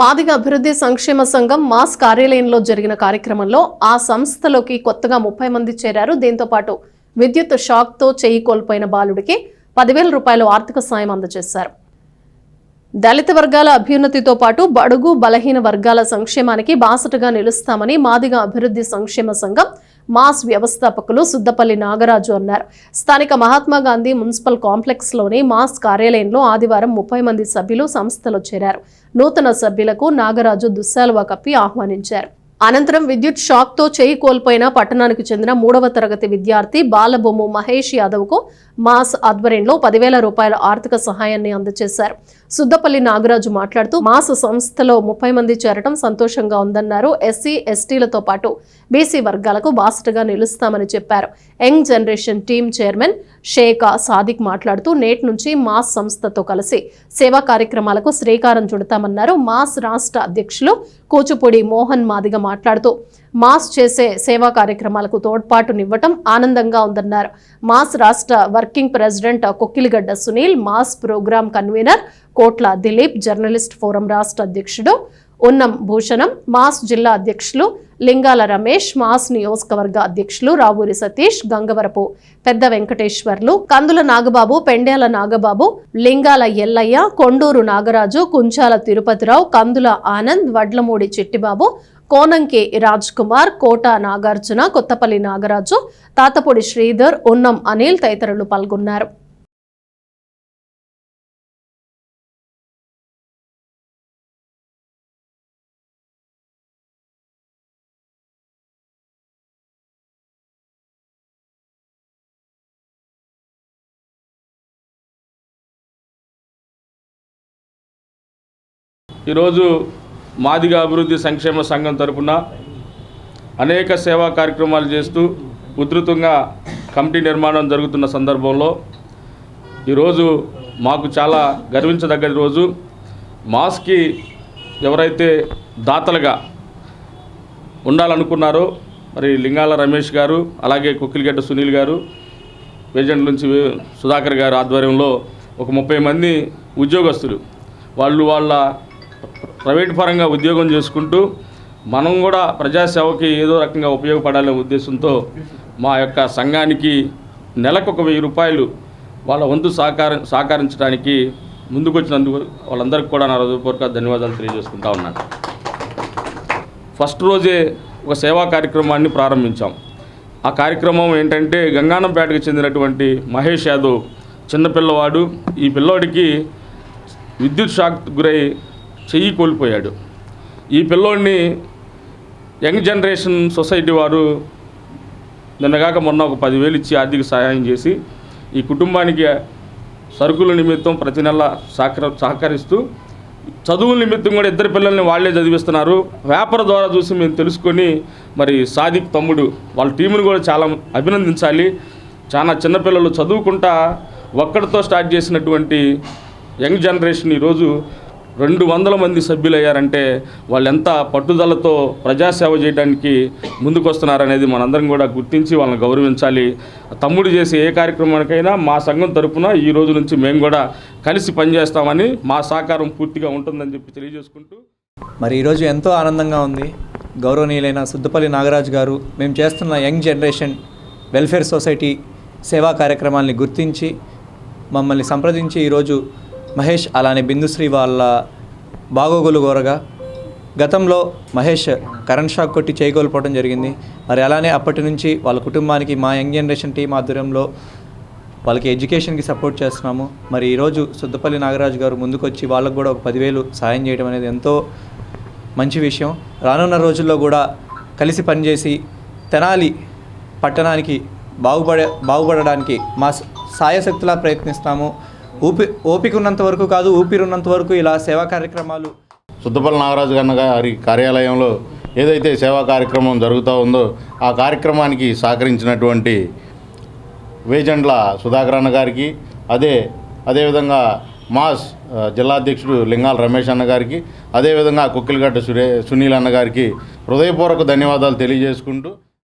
మాదిగ అభివృద్ధి సంక్షేమ సంఘం మాస్ కార్యాలయంలో జరిగిన కార్యక్రమంలో ఆ సంస్థలోకి కొత్తగా ముప్పై మంది చేరారు. దీంతో పాటు విద్యుత్ షాక్తో చేయి కోల్పోయిన బాలుడికి పదివేల రూపాయలు ఆర్థిక సాయం అందజేశారు. దళిత వర్గాల అభ్యున్నతితో పాటు బడుగు బలహీన వర్గాల సంక్షేమానికి బాసటగా నిలుస్తామని మాదిగ అభివృద్ధి సంక్షేమ సంఘం మాస్ వ్యవస్థాపకులు సుద్దపల్లి నాగరాజు అన్నారు. స్థానిక మహాత్మా గాంధీ మున్సిపల్ కాంప్లెక్స్లోని మాస్ కార్యాలయంలో ఆదివారం ముప్పై మంది సభ్యులు సంస్థలో చేరారు. నూతన సభ్యులకు నాగరాజు దుస్సాలువా కప్పి ఆహ్వానించారు. అనంతరం విద్యుత్ షాక్తో చేయి కోల్పోయిన పట్టణానికి చెందిన మూడవ తరగతి విద్యార్థి బాలబొమ్ము మహేష్ యాదవ్కు మాస్ ఆధ్వర్యంలో పదివేల రూపాయల ఆర్థిక సహాయాన్ని అందజేశారు. సుద్దపల్లి నాగరాజు మాట్లాడుతూ మాస్ సంస్థలో ముప్పై మంది చేరటం సంతోషంగా ఉందన్నారు. ఎస్సీ ఎస్టీలతో పాటు బీసీ వర్గాలకు బాసటగా నిలుస్తామని చెప్పారు. Young generation team chairman Sheikh Sadiq మాట్లాడుతూ నేటి నుంచి మాస్ సంస్థతో కలిసి సేవా కార్యక్రమాలకు శ్రీకారం చుడతామన్నారు. మాస్ రాష్ట్ర అధ్యక్షులు కూచిపూడి మోహన్ మాదిగ మాట్లాడుతూ మాస్ చేసే సేవా కార్యక్రమాలకు తోడ్పాటునివ్వటం ఆనందంగా ఉందన్నారు. మాస్ రాష్ట్ర working president Kokkiligadda Sunil mass programme convener Kotla Dilip journalist forum రాష్ట్ర అధ్యక్షుడు ఉన్నం భూషణం మాస్ జిల్లా అధ్యక్షులు లింగాల రమేష్ మాస్ నియోజకవర్గ అధ్యక్షులు రావూరి సతీష్ గంగవరపు పెద్ద వెంకటేశ్వర్లు కందుల నాగబాబు పెండ్యాల నాగబాబు లింగాల ఎల్లయ్య కొండూరు నాగరాజు కుంచాల తిరుపతిరావు కందుల ఆనంద్ వడ్లమూడి చిట్టిబాబు కోనంకి రాజ్ కుమార్ కోట నాగార్జున కొత్తపల్లి నాగరాజు తాతపూడి శ్రీధర్ ఉన్నం అనిల్ తదితరులు పాల్గొన్నారు. ఈరోజు మాదిగ అభివృద్ధి సంక్షేమ సంఘం తరపున అనేక సేవా కార్యక్రమాలు చేస్తూ ఉధృతంగా కమిటీ నిర్మాణం జరుగుతున్న సందర్భంలో ఈరోజు మాకు చాలా గర్వించదగ్గ రోజు. మాస్కి ఎవరైతే దాతలుగా ఉండాలనుకున్నారో మరి లింగాల రమేష్ గారు అలాగే కుక్కిలిగడ్డ సునీల్ గారు ఏజెంట్ నుంచి సుధాకర్ గారు ఆధ్వర్యంలో ఒక ముప్పై మంది ఉద్యోగస్తులు. వాళ్ళు వాళ్ళ ప్రైవేట్ పరంగా ఉద్యోగం చేసుకుంటూ మనం కూడా ప్రజాసేవకి ఏదో రకంగా ఉపయోగపడాలనే ఉద్దేశంతో మా యొక్క సంఘానికి నెలకు ఒక వెయ్యి రూపాయలు వాళ్ళ వంతు సహకారం సహకరించడానికి ముందుకొచ్చినందుకు వాళ్ళందరికీ కూడా నా హృదయపూర్వక ధన్యవాదాలు తెలియజేసుకుంటా ఉన్నాను ఫస్ట్ రోజే ఒక సేవా కార్యక్రమాన్ని ప్రారంభించాం. ఆ కార్యక్రమం ఏంటంటే గంగానంపేటకు చెందినటువంటి మహేష్ యాదవ్ చిన్నపిల్లవాడు ఈ పిల్లోడికి విద్యుత్ షాక్ గురై చెయ్యి కోల్పోయాడు. ఈ పిల్లోడిని యంగ్ జనరేషన్ సొసైటీ వారు నిన్నగాక మొన్న ఒక పదివేలు ఇచ్చి ఆర్థిక సహాయం చేసి ఈ కుటుంబానికి సరుకుల నిమిత్తం ప్రతి నెల సహకర సహకరిస్తూ చదువుల నిమిత్తం కూడా ఇద్దరు పిల్లల్ని వాళ్ళే చదివిస్తున్నారు. వ్యాపార ద్వారా చూసి మేము తెలుసుకొని మరి సాదిక్ తమ్ముడు వాళ్ళ టీముని కూడా చాలా అభినందించాలి. చాలా చిన్నపిల్లలు చదువుకుంటా ఒక్కడితో స్టార్ట్ చేసినటువంటి యంగ్ జనరేషన్ ఈరోజు రెండు వందల మంది సభ్యులయ్యారంటే వాళ్ళు ఎంత పట్టుదలతో ప్రజాసేవ చేయడానికి ముందుకొస్తున్నారనేది మనందరం కూడా గుర్తించి వాళ్ళని గౌరవించాలి. తమ్ముడు చేసే ఏ కార్యక్రమానికైనా మా సంఘం తరపున ఈ రోజు నుంచి మేము కూడా కలిసి పనిచేస్తామని మా సహకారం పూర్తిగా ఉంటుందని చెప్పి తెలియజేసుకుంటూ మరి ఈరోజు ఎంతో ఆనందంగా ఉంది. గౌరవనీయులైన సుద్దపల్లి నాగరాజు గారు మేము చేస్తున్న యంగ్ జనరేషన్ వెల్ఫేర్ సొసైటీ సేవా కార్యక్రమాల్ని గుర్తించి మమ్మల్ని సంప్రదించి ఈరోజు మహేష్ అలానే బిందుశ్రీ వాళ్ళ బాగోగులు కోరగా గతంలో మహేష్ కరెంట్ షాక్ కొట్టి చేయగోల్పోవడం జరిగింది. మరి అలానే అప్పటి నుంచి వాళ్ళ కుటుంబానికి మా యంగ్ జనరేషన్ టీం ఆధ్వర్యంలో వాళ్ళకి ఎడ్యుకేషన్కి సపోర్ట్ చేస్తున్నాము. మరి ఈరోజు సుద్దపల్లి నాగరాజు గారు ముందుకొచ్చి వాళ్ళకు కూడా ఒక పదివేలు సాయం చేయడం అనేది ఎంతో మంచి విషయం. రానున్న రోజుల్లో కూడా కలిసి పనిచేసి తెనాలి పట్టణానికి బాగుపడే బాగుపడడానికి మా సాయశక్తులా ప్రయత్నిస్తాము. ఊపి ఓపిక ఉన్నంత వరకు కాదు ఊపిరి ఉన్నంత వరకు ఇలా సేవా కార్యక్రమాలు. సుద్దపల్లి నాగరాజు గన్న గారి కార్యాలయంలో ఏదైతే సేవా కార్యక్రమం జరుగుతూ ఉందో ఆ కార్యక్రమానికి సహకరించినటువంటి వేజెండ్ల సుధాకర్ అన్న గారికి అదే అదేవిధంగా మాస్ జిల్లాధ్యక్షుడు జిల్లా అధ్యక్షుడు లింగాల రమేష్ అన్న గారికి అదేవిధంగా కుక్కిలగడ్డ సురే సునీల్ అన్న గారికి హృదయపూర్వక ధన్యవాదాలు తెలియజేసుకుంటూ